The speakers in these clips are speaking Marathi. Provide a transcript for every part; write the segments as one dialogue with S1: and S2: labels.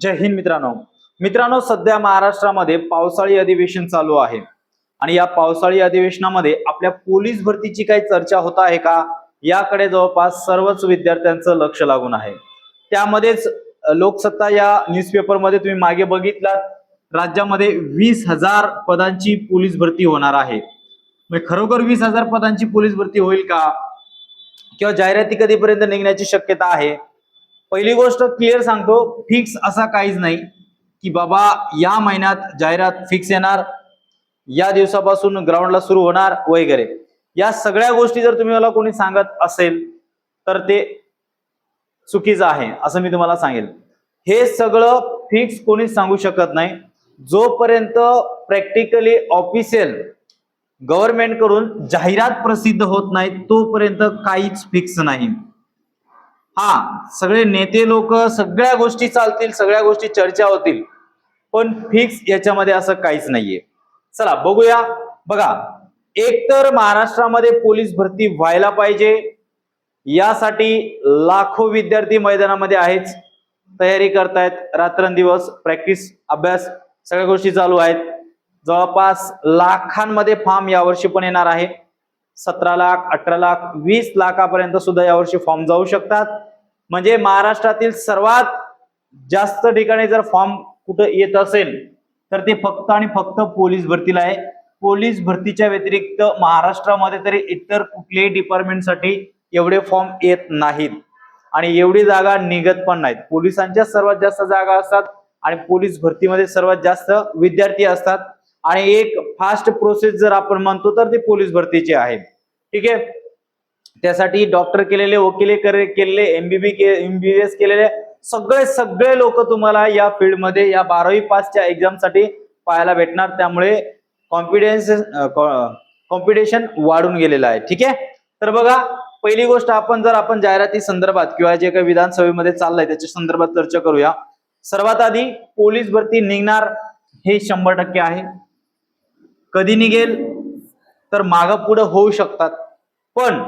S1: जय हिंद मित्रांनो. मित्रांनो सध्या महाराष्ट्रामध्ये पावसाळी अधिवेशन चालू आहे. आणि या पावसाळी अधिवेशनामध्ये आपल्या पोलीस भरतीची काही चर्चा होत आहे का? याकडे जवळपास सर्वच विद्यार्थ्यांचं लक्ष लागून आहे. त्यामध्येच लोकसत्ता या न्यूजपेपरमध्ये तुम्ही मागे बघितलात. राज्यामध्ये वीस हजार पदांची पोलीस भरती होणार आहे. म्हणजे खरोखर वीस हजार पदांची पोलीस भरती होईल का? किंवा जाहिराती कधीपर्यंत निघण्याची शक्यता आहे? पहिली गोष्ट क्लिअर सांगतो फिक्स असा काहीच नाही की बाबा या महिन्यात जाहिरात फिक्स येणार या दिवसापासून ग्राउंडला सुरू होणार वगैरे. या सगळ्या गोष्टी जर तुम्ही मला कोणी सांगत असेल तर ते चुकीचं आहे असं मी तुम्हाला सांगेल. हे सगळं फिक्स कोणीच सांगू शकत नाही. जोपर्यंत प्रॅक्टिकली ऑफिशियल गव्हर्नमेंटकडून जाहिरात प्रसिद्ध होत नाही तोपर्यंत काहीच फिक्स नाही. हा सगळे नेते लोक सगळ्या गोष्टी चालतील सगळ्या गोष्टी चर्चा होतील. पण फिक्स याच्यामध्ये असं काहीच नाहीये. चला बघूया. बघा एकतर महाराष्ट्रामध्ये पोलीस भरती व्हायला पाहिजे. यासाठी लाखो विद्यार्थी मैदानामध्ये आहेच तयारी करतायत. रात्रंदिवस प्रॅक्टिस अभ्यास सगळ्या गोष्टी चालू आहेत. जवळपास लाखांमध्ये फॉर्म यावर्षी पण येणार आहे. सतरा लाख अठरा लाख वीस लाखापर्यंत सुद्धा यावर्षी फॉर्म जाऊ शकतात. म्हणजे महाराष्ट्रातील सर्वात जास्त ठिकाणी जर फॉर्म कुठं येत असेल तर ते फक्त आणि फक्त पोलीस भरतीला आहे. पोलीस भरतीच्या व्यतिरिक्त महाराष्ट्रामध्ये तरी इतर कुठल्याही डिपार्टमेंटसाठी एवढे फॉर्म येत नाहीत. आणि एवढी जागा निघत पण नाहीत. पोलिसांच्या सर्वात जास्त जागा असतात आणि पोलीस भरतीमध्ये सर्वात जास्त विद्यार्थी असतात. आणि एक फास्ट प्रोसेस जर आपण म्हणतो तर ती पोलीस भरतीची आहे. ठीक आहे? त्यासाठी डॉक्टर केलेले वकिले करे- केलेले एमबीबी के एमबीबीएस केलेले सगळे सगळे लोक तुम्हाला या फील्डमध्ये या बारावी पासच्या एक्झामसाठी पाहायला भेटणार. त्यामुळे कॉन्फिडन्स कॉम्पिटिशन वाढून गेलेलं आहे. ठीक आहे? तर बघा पहिली गोष्ट आपण जर आपण जाहिराती संदर्भात किंवा जे काही विधानसभेमध्ये चाललंय त्याच्या संदर्भात चर्चा करूया. सर्वात आधी पोलीस भरती निघणार हे शंभर टक्के आहे. कधी निघेल? तर मागं पुढं होऊ शकतात. पण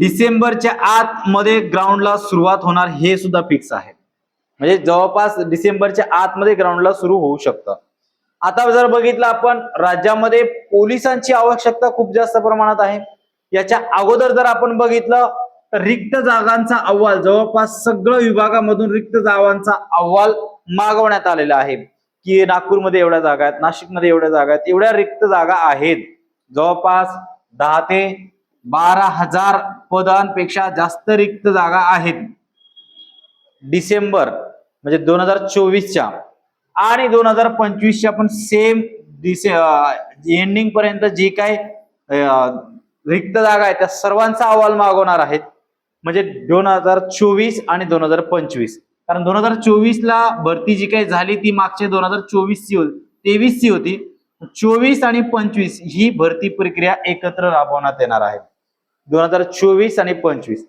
S1: डिसेंबरच्या आत मध्ये ग्राउंडला सुरुवात होणार हे सुद्धा फिक्स आहे. म्हणजे जवळपास डिसेंबरच्या आतमध्ये ग्राउंडला सुरू होऊ शकतं. आता जर बघितलं आपण राज्यामध्ये पोलिसांची आवश्यकता खूप जास्त प्रमाणात आहे. याच्या अगोदर जर आपण बघितलं तर रिक्त जागांचा अहवाल जवळपास सगळं विभागामधून रिक्त जागांचा अहवाल मागवण्यात आलेला आहे. की नागपूरमध्ये एवढ्या जागा आहेत नाशिकमध्ये एवढ्या जागा आहेत एवढ्या रिक्त जागा आहेत. जवळपास दहा ते बारा हजार पदांपेक्षा जास्त रिक्त जागा आहेत. डिसेंबर म्हणजे दोन हजार चोवीसच्या आणि दोन हजार पंचवीसच्या पण सेम डिसे एंडिंग पर्यंत जी काय रिक्त जागा आहेत त्या सर्वांचा अहवाल मागवणार आहेत. म्हणजे दोन हजार चोवीस आणि दोन हजार पंचवीस. कारण दोन हजार चोवीसला भरती जी काही झाली ती मागच्या दोन हजार चोवीसची होती तेवीसची होती. चोवीस आणि पंचवीस ही भरती प्रक्रिया एकत्र राबवण्यात येणार आहे. दोन हजार चोवीस आणि पंचवीस.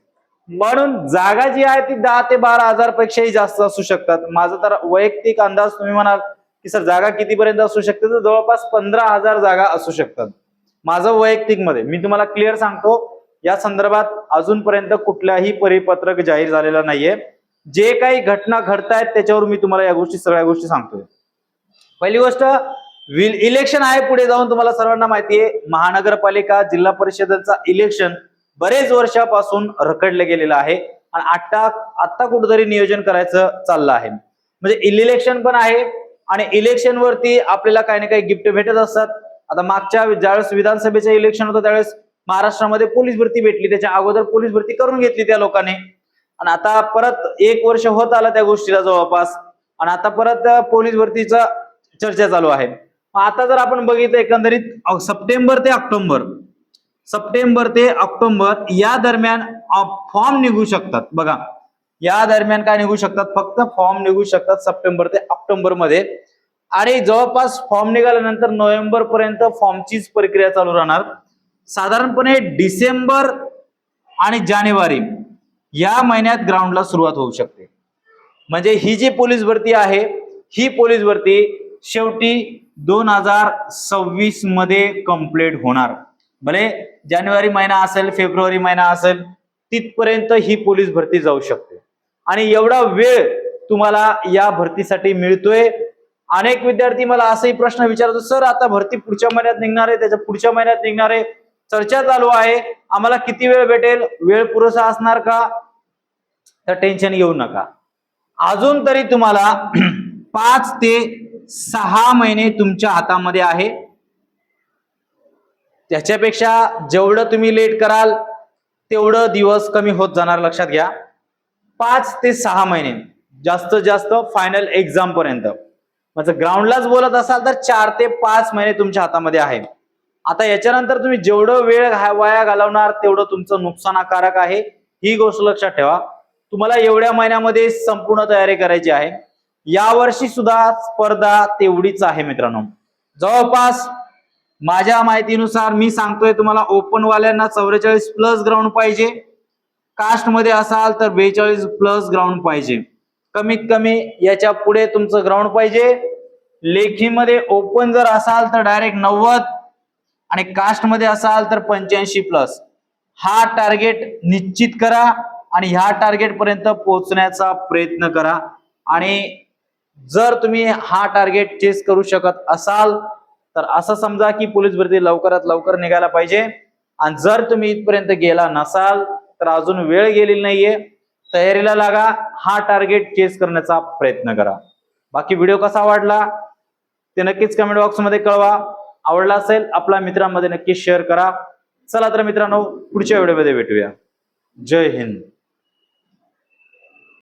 S1: म्हणून जागा जी आहे ती दहा ते बारा हजार पेक्षाही जास्त असू शकतात. माझा तर वैयक्तिक अंदाज तुम्ही म्हणाल की सर जागा कितीपर्यंत असू शकते? तर जवळपास पंधरा हजार जागा असू शकतात. माझं वैयक्तिकमध्ये मी तुम्हाला क्लिअर सांगतो या संदर्भात अजूनपर्यंत कुठल्याही परिपत्रक जाहीर झालेला नाहीये. जे काही घटना घडतायत त्याच्यावर मी तुम्हाला या गोष्टी सगळ्या गोष्टी सांगतोय. पहिली गोष्ट विल इलेक्शन आहे पुढे जाऊन तुम्हाला सर्वांना माहिती आहे. महानगरपालिका जिल्हा परिषदेचा इलेक्शन बरेच वर्षापासून रखडलं गेलेलं आहे. आणि आता आता कुठेतरी नियोजन करायचं चाललं आहे. म्हणजे इलेक्शन पण आहे आणि इलेक्शन वरती आपल्याला काही ना काही गिफ्ट भेटत असतात. आता मागच्या ज्यावेळेस विधानसभेचं इलेक्शन होतं त्यावेळेस महाराष्ट्रामध्ये पोलीस भरती भेटली. त्याच्या अगोदर पोलीस भरती करून घेतली त्या लोकांनी. आणि आता परत एक वर्ष होत आलं त्या गोष्टीला जवळपास. आणि आता परत पोलीस भरतीचा चर्चा चालू आहे. आता जर आपण बघितलं एकंदरीत सप्टेंबर ते ऑक्टोबर. सप्टेंबर ते ऑक्टोबर या दरम्यान फॉर्म निघू शकतात. बघा या दरम्यान काय निघू शकतात? फक्त फॉर्म निघू शकतात सप्टेंबर ते ऑक्टोबरमध्ये आणि जवळपास फॉर्म निघाल्यानंतर नोव्हेंबर पर्यंत फॉर्मचीच प्रक्रिया चालू राहणार. साधारणपणे डिसेंबर आणि जानेवारी या महिन्यात ग्राउंडला सुरुवात होऊ शकते. म्हणजे ही जी पोलीस भरती आहे ही पोलीस भरती शेवटी दोन हजार सव्वीसमध्ये कंप्लीट होणार. भले जानेवारी महिना असेल फेब्रुवारी महिना असेल तिथपर्यंत ही पोलीस भरती जाऊ शकते. आणि एवढा वेळ तुम्हाला या भरतीसाठी मिळतोय. अनेक विद्यार्थी मला असाही प्रश्न विचारतो सर आता भरती पुढच्या महिन्यात निघणार आहे त्याच्या पुढच्या महिन्यात निघणार आहे. चर्चा चालू आहे. आम्हाला किती वेळ भेटेल? वेळ पुरेसा असणार का? तर टेन्शन घेऊ नका. अजून तरी तुम्हाला पाच ते सहा महिने तुमच्या हातामध्ये आहे. त्याच्यापेक्षा जेवढं तुम्ही लेट कराल तेवढं दिवस कमी होत जाणार लक्षात घ्या. पाच ते सहा महिने जास्तीत जास्त फायनल एक्झाम पर्यंत. म्हणजे ग्राउंडलाच बोलत असाल तर चार ते पाच महिने तुमच्या हातामध्ये आहे. आता याच्यानंतर तुम्ही जेवढं वेळ घा- वाया घालवणार तेवढं तुमचं नुकसानकारक आहे. ही गोष्ट लक्षात ठेवा. तुम्हाला एवढ्या महिन्यामध्ये संपूर्ण तयारी करायची आहे. यावर्षी सुद्धा स्पर्धा तेवढीच आहे मित्रांनो. जवळपास माझ्या माहितीनुसार मी सांगतोय तुम्हाला ओपन वाल्यांना चौवेचाळीस प्लस ग्राउंड पाहिजे. कास्टमध्ये असाल तर बेचाळीस प्लस ग्राउंड पाहिजे. कमीत कमी याच्यापुढे तुमचं ग्राउंड पाहिजे. लेखीमध्ये ओपन जर असाल तर डायरेक्ट नव्वद आणि कास्टमध्ये असाल तर पंच्याऐंशी प्लस हा टार्गेट निश्चित करा आणि ह्या टार्गेट पर्यंत पोहोचण्याचा प्रयत्न करा. आणि जर तुम्ही हा टार्गेट चेस करू शकत असाल तर असं समजा की पोलीस भरती लवकरात लवकर निघायला पाहिजे. आणि जर तुम्ही इथपर्यंत गेला नसाल तर अजून वेळ गेलेली नाहीये. तयारीला लागा हा टार्गेट चेस करण्याचा प्रयत्न करा. बाकी व्हिडिओ कसा वाटला ते नक्कीच कमेंट बॉक्समध्ये कळवा. आवडला असेल आपल्या मित्रांमध्ये नक्कीच शेअर करा. चला तर मित्रांनो पुढच्या व्हिडिओमध्ये भेटूया. जय हिंद.